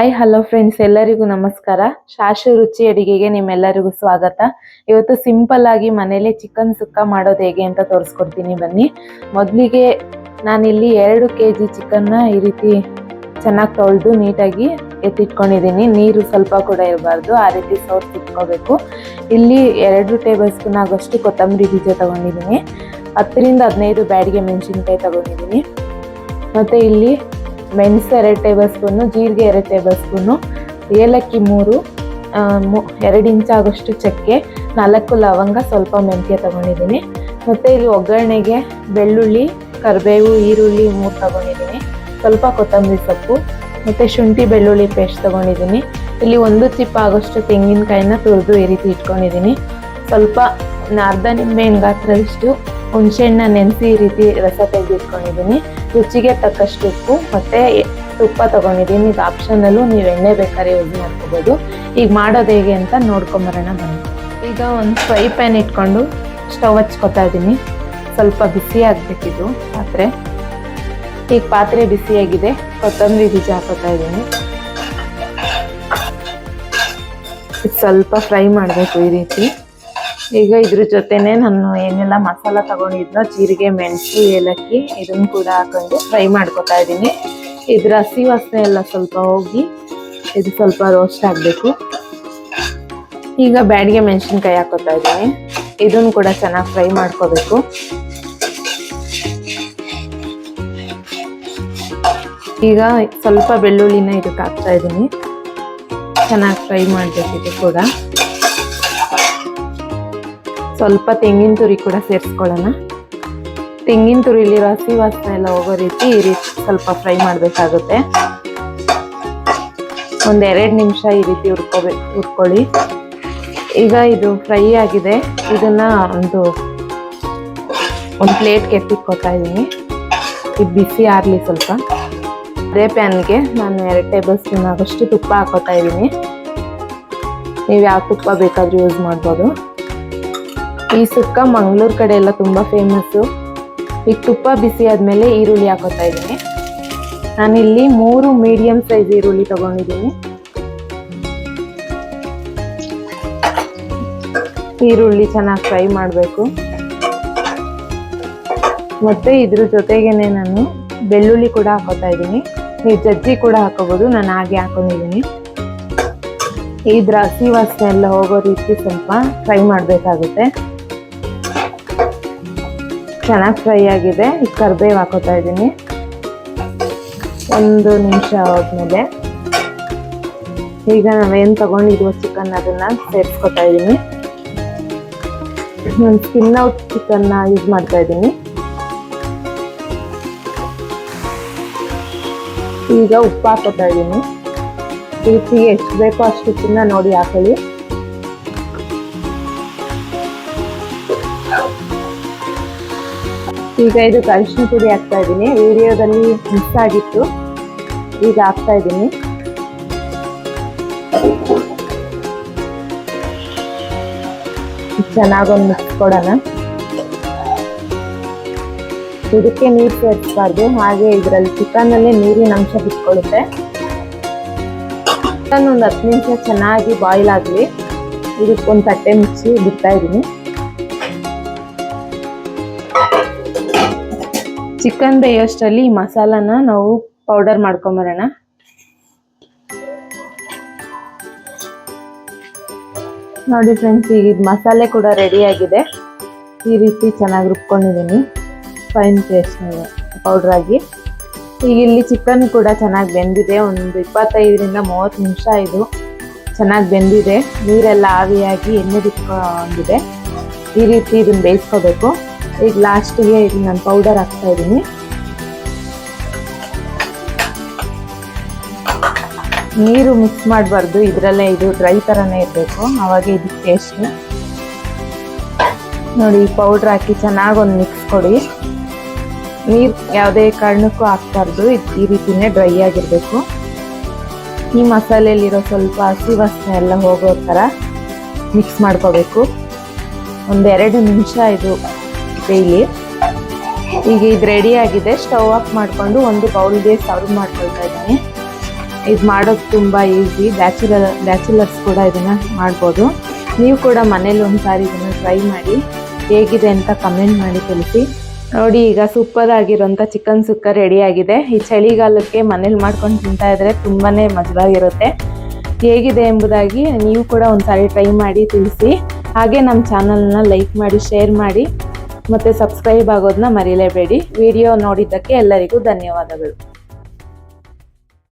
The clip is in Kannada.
ಹಾಯ್, ಹಲೋ ಫ್ರೆಂಡ್ಸ್ ಎಲ್ಲರಿಗೂ ನಮಸ್ಕಾರ. ಶಾಶು ರುಚಿ ಅಡಿಗೆಗೆ ನಿಮ್ಮೆಲ್ಲರಿಗೂ ಸ್ವಾಗತ. ಇವತ್ತು ಸಿಂಪಲ್ ಆಗಿ ಮನೇಲಿ ಚಿಕನ್ ಸುಕ್ಕ ಮಾಡೋದು ಹೇಗೆ ಅಂತ ತೋರಿಸ್ಕೊಡ್ತೀನಿ ಬನ್ನಿ. ಮೊದಲಿಗೆ ನಾನಿಲ್ಲಿ ಎರಡು ಕೆ ಜಿ ಚಿಕನ್ನ ಈ ರೀತಿ ಚೆನ್ನಾಗಿ ತೊಳೆದು ನೀಟಾಗಿ ಎತ್ತಿಟ್ಕೊಂಡಿದ್ದೀನಿ. ನೀರು ಸ್ವಲ್ಪ ಕೂಡ ಇರಬಾರ್ದು, ಆ ರೀತಿ ಸೋರ್ಸ್ ಇಟ್ಕೋಬೇಕು. ಇಲ್ಲಿ ಎರಡು ಟೇಬಲ್ ಸ್ಪೂನ್ ಆಗೋಷ್ಟು ಕೊತ್ತಂಬರಿ ಬೀಜ ತೊಗೊಂಡಿದ್ದೀನಿ. ಹತ್ತರಿಂದ ಹದಿನೈದು ಬ್ಯಾಡಿಗೆ ಮೆಣಸಿನ್ಕಾಯಿ ತಗೊಂಡಿದ್ದೀನಿ. ಮತ್ತು ಇಲ್ಲಿ ಮೆಣಸು ಎರಡು ಟೇಬಲ್ ಸ್ಪೂನು ಜೀರಿಗೆ ಎರಡು ಟೇಬಲ್ ಸ್ಪೂನು ಏಲಕ್ಕಿ ಮೂರು ಎರಡು ಇಂಚ್ ಆಗೋಷ್ಟು ಚಕ್ಕೆ, ನಾಲ್ಕು ಲವಂಗ, ಸ್ವಲ್ಪ ಮೆಂತ್ಯ ತೊಗೊಂಡಿದ್ದೀನಿ. ಮತ್ತು ಇಲ್ಲಿ ಒಗ್ಗರಣೆಗೆ ಬೆಳ್ಳುಳ್ಳಿ, ಕರಿಬೇವು, ಈರುಳ್ಳಿ ಮೂರು ತಗೊಂಡಿದ್ದೀನಿ. ಸ್ವಲ್ಪ ಕೊತ್ತಂಬರಿ ಸೊಪ್ಪು, ಮತ್ತು ಶುಂಠಿ ಬೆಳ್ಳುಳ್ಳಿ ಪೇಸ್ಟ್ ತೊಗೊಂಡಿದ್ದೀನಿ. ಇಲ್ಲಿ ಒಂದು ಚಿಪ್ಪ ಆಗೋಷ್ಟು ತೆಂಗಿನಕಾಯಿನ ತುರಿದು ಈ ರೀತಿ ಇಟ್ಕೊಂಡಿದ್ದೀನಿ. ಸ್ವಲ್ಪ ಅರ್ಧ ನಿಂಬೆ ಗಾತ್ರದಷ್ಟು ಹುಣಸೆಹಣ್ಣ ನೆನೆಸಿ ಈ ರೀತಿ ರಸ ತೆಗೆದು ಇಟ್ಕೊಂಡಿದ್ದೀನಿ ರುಚಿಗೆ ತಕ್ಕಷ್ಟು ಉಪ್ಪು ಮತ್ತು ತುಪ್ಪ ತಗೊಂಡಿದ್ದೀನಿ. ಇದು ಆಪ್ಷನಲ್ಲೂ ನೀವು ಎಣ್ಣೆ ಬೇಕಾದ್ರೆ ಯೂಸ್ ಮಾಡ್ಕೋಬೋದು. ಈಗ ಮಾಡೋದು ಹೇಗೆ ಅಂತ ನೋಡ್ಕೊಂಬರೋಣ ಬನ್ನಿ. ಈಗ ಒಂದು ಫ್ರೈ ಪ್ಯಾನ್ ಇಟ್ಕೊಂಡು ಸ್ಟವ್ ಹಚ್ಕೊತಾ ಇದ್ದೀನಿ. ಸ್ವಲ್ಪ ಬಿಸಿ ಪಾತ್ರೆ. ಈಗ ಪಾತ್ರೆ ಬಿಸಿಯಾಗಿದೆ ಕೊತ್ತಂಬರಿ ಬೀಜ ಹಾಕೋತಾ ಇದ್ದೀನಿ. ಇದು ಸ್ವಲ್ಪ ಫ್ರೈ ಮಾಡಬೇಕು ಈ ರೀತಿ. ಈಗ ಇದ್ರ ಜೊತೆನೆ ನಾನು ಏನೆಲ್ಲ ಮಸಾಲ ತಗೊಂಡಿದ್ನೋ, ಜೀರಿಗೆ, ಮೆಣಸು, ಏಲಕ್ಕಿ ಇದನ್ನು ಕೂಡ ಹಾಕೊಂಡು ಫ್ರೈ ಮಾಡ್ಕೊತಾ ಇದ್ದೀನಿ. ಇದ್ರ ಹಸಿ ವಾಸನೆ ಎಲ್ಲ ಸ್ವಲ್ಪ ಹೋಗಿ ಇದು ಸ್ವಲ್ಪ ರೋಸ್ಟ್ ಆಗಬೇಕು. ಈಗ ಬ್ಯಾಡಿಗೆ ಮೆಣಸಿನ್ಕಾಯಿ ಹಾಕೋತಾ ಇದ್ದೀನಿ. ಇದನ್ನು ಕೂಡ ಚೆನ್ನಾಗಿ ಫ್ರೈ ಮಾಡ್ಕೋಬೇಕು. ಈಗ ಸ್ವಲ್ಪ ಬೆಳ್ಳುಳ್ಳಿನ ಇದಕ್ಕೆ ಹಾಕ್ತಾ ಇದ್ದೀನಿ. ಚೆನ್ನಾಗಿ ಫ್ರೈ ಮಾಡಬೇಕು ಕೂಡ. ಸ್ವಲ್ಪ ತೆಂಗಿನ ತುರಿ ಕೂಡ ಸೇರಿಸ್ಕೊಳ್ಳೋಣ. ತೆಂಗಿನ ತುರಿಲಿರೋ ಹಸಿ ವಾಸನೆ ಎಲ್ಲ ಹೋಗೋ ರೀತಿ ಈ ರೀತಿ ಸ್ವಲ್ಪ ಫ್ರೈ ಮಾಡಬೇಕಾಗುತ್ತೆ. ಒಂದೆರಡು ನಿಮಿಷ ಈ ರೀತಿ ಹುರ್ಕೋಬೇಕು ಹುರ್ಕೊಳ್ಳಿ. ಈಗ ಇದು ಫ್ರೈ ಆಗಿದೆ. ಇದನ್ನು ಒಂದು ಒಂದು ಪ್ಲೇಟ್ಗೆ ಎತ್ತಿಟ್ಕೊತಾ ಇದ್ದೀನಿ ಇದು ಬಿಸಿ ಆರಲಿ ಸ್ವಲ್ಪ. ಅದೇ ಪ್ಯಾನ್ಗೆ ನಾನು ಎರಡು ಟೇಬಲ್ ಸ್ಪೂನ್ ಆಗೋಷ್ಟು ತುಪ್ಪ ಹಾಕೋತಾ ಇದ್ದೀನಿ ನೀವು ಯಾವ ತುಪ್ಪ ಬೇಕಾದರೂ ಯೂಸ್ ಮಾಡ್ಬೋದು. ಈ ಸುಕ್ಕ ಮಂಗಳೂರು ಕಡೆ ಎಲ್ಲ ತುಂಬ ಫೇಮಸ್ಸು ಈಗ ತುಪ್ಪ ಬಿಸಿ ಆದಮೇಲೆ ಈರುಳ್ಳಿ ಹಾಕೋತಾ ಇದ್ದೀನಿ. ನಾನಿಲ್ಲಿ ಮೂರು ಮೀಡಿಯಂ ಸೈಜ್ ಈರುಳ್ಳಿ ತಗೊಂಡಿದ್ದೀನಿ. ಈರುಳ್ಳಿ ಚೆನ್ನಾಗಿ ಫ್ರೈ ಮಾಡಬೇಕು. ಮತ್ತು ಇದ್ರ ಜೊತೆಗೇನೆ ನಾನು ಬೆಳ್ಳುಳ್ಳಿ ಕೂಡ ಹಾಕೋತಾ ಇದ್ದೀನಿ. ನೀವು ಜಜ್ಜಿ ಕೂಡ ಹಾಕೋಬೋದು, ನಾನು ಹಾಗೆ ಹಾಕೊಂಡಿದ್ದೀನಿ. ಇದರ ಹಸಿ ವಾಸನೆ ಎಲ್ಲ ಹೋಗೋ ರೀತಿ ಸ್ವಲ್ಪ ಫ್ರೈ ಮಾಡಬೇಕಾಗುತ್ತೆ. ಚೆನ್ನಾಗಿ ಫ್ರೈ ಆಗಿದೆ. ಈಗ ಕರ್ಬೇವು ಹಾಕೋತಾ ಇದ್ದೀನಿ. ಒಂದು ನಿಮಿಷ ಆದ್ಮೇಲೆ. ಈಗ ನಾವೇನು ತಗೊಂಡಿದ್ವೋ ಚಿಕನ್ ಅದನ್ನ ಸೇರಿಸ್ಕೊತಾ ಇದ್ದೀನಿ. ನಾನು ಸ್ಕಿನ್ ಔಟ್ ಚಿಕನ್ನ ಯೂಸ್ ಮಾಡ್ತಾ ಇದ್ದೀನಿ. ಈಗ ಉಪ್ಪು ಹಾಕೋತಾ ಇದ್ದೀನಿ. ರುಚಿಗೆ ಎಷ್ಟು ಬೇಕೋ ಅಷ್ಟು ಚಿನ್ನ ನೋಡಿ ಹಾಕೊಳ್ಳಿ. ಈಗ ಇದು ಅರಿಶಿನ ಪುಡಿ ಹಾಕ್ತಾ ಇದ್ದೀನಿ. ವಿಡಿಯೋದಲ್ಲಿ ಮಿಸ್ ಆಗಿತ್ತು. ಈಗ ಹಾಕ್ತಾ ಇದ್ದೀನಿ. ಚೆನ್ನಾಗೊಂದು ಮಿಕ್ಸ್ ಕೊಡೋಣ. ಇದಕ್ಕೆ ನೀರು ಸೇರಿಸಬಾರ್ದು. ಹಾಗೆ ಇದರಲ್ಲಿ ಚಿಕನಲ್ಲೇ ನೀರಿನ ಅಂಶ ಬಿಟ್ಕೊಳ್ಳುತ್ತೆ ಚಿಕನ್ ಒಂದು ಹತ್ತು ನಿಮಿಷ ಚೆನ್ನಾಗಿ ಬಾಯ್ಲ್ ಆಗಲಿ. ಇದಕ್ಕೊಂದು ತಟ್ಟೆ ಮುಚ್ಚಿ ಬಿಡ್ತಾ ಇದ್ದೀನಿ. ಚಿಕನ್ ಬೇಯೋಷ್ಟರಲ್ಲಿ ಈ ಮಸಾಲಾನ ನಾವು ಪೌಡರ್ ಮಾಡ್ಕೊಂಬರೋಣ ನೋಡಿ ಫ್ರೆಂಡ್ಸ್ ಈಗ ಮಸಾಲೆ ಕೂಡ ರೆಡಿ ಆಗಿದೆ. ಈ ರೀತಿ ಚೆನ್ನಾಗಿ ರುಬ್ಕೊಂಡಿದ್ದೀನಿ. ಫೈನ್ ಪೇಸ್ಟ್ ಪೌಡರ್ ಆಗಿ. ಈಗ ಇಲ್ಲಿ ಚಿಕನ್ ಕೂಡ ಚೆನ್ನಾಗಿ ಬೆಂದಿದೆ. ಒಂದು ಇಪ್ಪತ್ತೈದರಿಂದ ಮೂವತ್ತು ನಿಮಿಷ ಇದು ಚೆನ್ನಾಗಿ ಬೆಂದಿದೆ. ನೀರೆಲ್ಲ ಆವಿಯಾಗಿ ಎಣ್ಣೆ ಬಿಟ್ಕೊಂಡಿದೆ ಈ ರೀತಿ ಇದನ್ನು ಬೇಯಿಸ್ಕೋಬೇಕು. ಈಗ ಲಾಸ್ಟಿಗೆ ಇದು ನಾನು ಪೌಡರ್ ಹಾಕ್ತಾ ಇದ್ದೀನಿ. ನೀರು ಮಿಕ್ಸ್ ಮಾಡಬಾರ್ದು, ಇದರಲ್ಲೇ ಇದು ಡ್ರೈ ಥರನೇ ಇರಬೇಕು. ಆವಾಗ ಇದು ಟೇಸ್ಟ್ ನೋಡಿ ಪೌಡ್ರ್ ಹಾಕಿ ಚೆನ್ನಾಗಿ ಒಂದು ಮಿಕ್ಸ್ ಕೊಡಿ. ನೀರು ಯಾವುದೇ ಕಾರಣಕ್ಕೂ ಹಾಕ್ಬಾರ್ದು, ಇದು ಈ ರೀತಿನೇ ಡ್ರೈ ಆಗಿರಬೇಕು. ಈ ಮಸಾಲೆಯಲ್ಲಿರೋ ಸ್ವಲ್ಪ ಹಸಿ ವಾಸನೆ ಎಲ್ಲ ಹೋಗೋ ಥರ ಮಿಕ್ಸ್ ಮಾಡ್ಕೋಬೇಕು. ಒಂದೆರಡು ನಿಮಿಷ ಇದು ಬೇಯಲಿ ಈಗ ಇದು ರೆಡಿ ಆಗಿದೆ. ಸ್ಟವ್ ಆಫ್ ಮಾಡಿಕೊಂಡು ಒಂದು ಬೌಲ್ಗೆ ಸರ್ವ್ ಮಾಡ್ಕೊಳ್ತಾ ಇದ್ದೀನಿ. ಇದು ಮಾಡೋದು ತುಂಬ ಈಸಿ ಬ್ಯಾಚುಲರ್ ಬ್ಯಾಚುಲರ್ಸ್ ಕೂಡ ಇದನ್ನು ಮಾಡ್ಬೋದು. ನೀವು ಕೂಡ ಮನೇಲಿ ಒಂದು ಸಾರಿ ಇದನ್ನು ಟ್ರೈ ಮಾಡಿ ಹೇಗಿದೆ ಅಂತ ಕಮೆಂಟ್ ಮಾಡಿ ತಿಳಿಸಿ. ನೋಡಿ, ಈಗ ಸೂಪರ್ ಆಗಿರೋಂಥ ಚಿಕನ್ ಸುಕ್ಕ ರೆಡಿ ಆಗಿದೆ. ಈ ಚಳಿಗಾಲಕ್ಕೆ ಮನೇಲಿ ಮಾಡ್ಕೊಂಡು ತಿಂತಾ ಇದ್ರೆ ತುಂಬಾ ಮಜವಾಗಿರುತ್ತೆ. ಹೇಗಿದೆ ಎಂಬುದಾಗಿ ನೀವು ಕೂಡ ಒಂದು ಸಾರಿ ಟ್ರೈ ಮಾಡಿ ತಿಳಿಸಿ. ಹಾಗೆ ನಮ್ಮ ಚಾನಲ್ನ ಲೈಕ್ ಮಾಡಿ ಶೇರ್ ಮಾಡಿ. ಮತ್ತು ಸಬ್ಸ್ಕ್ರೈಬ್ ಆಗೋದನ್ನ ಮರೀಲೇಬೇಡಿ. ವಿಡಿಯೋ ನೋಡಿದ್ದಕ್ಕೆ ಎಲ್ಲರಿಗೂ ಧನ್ಯವಾದಗಳು.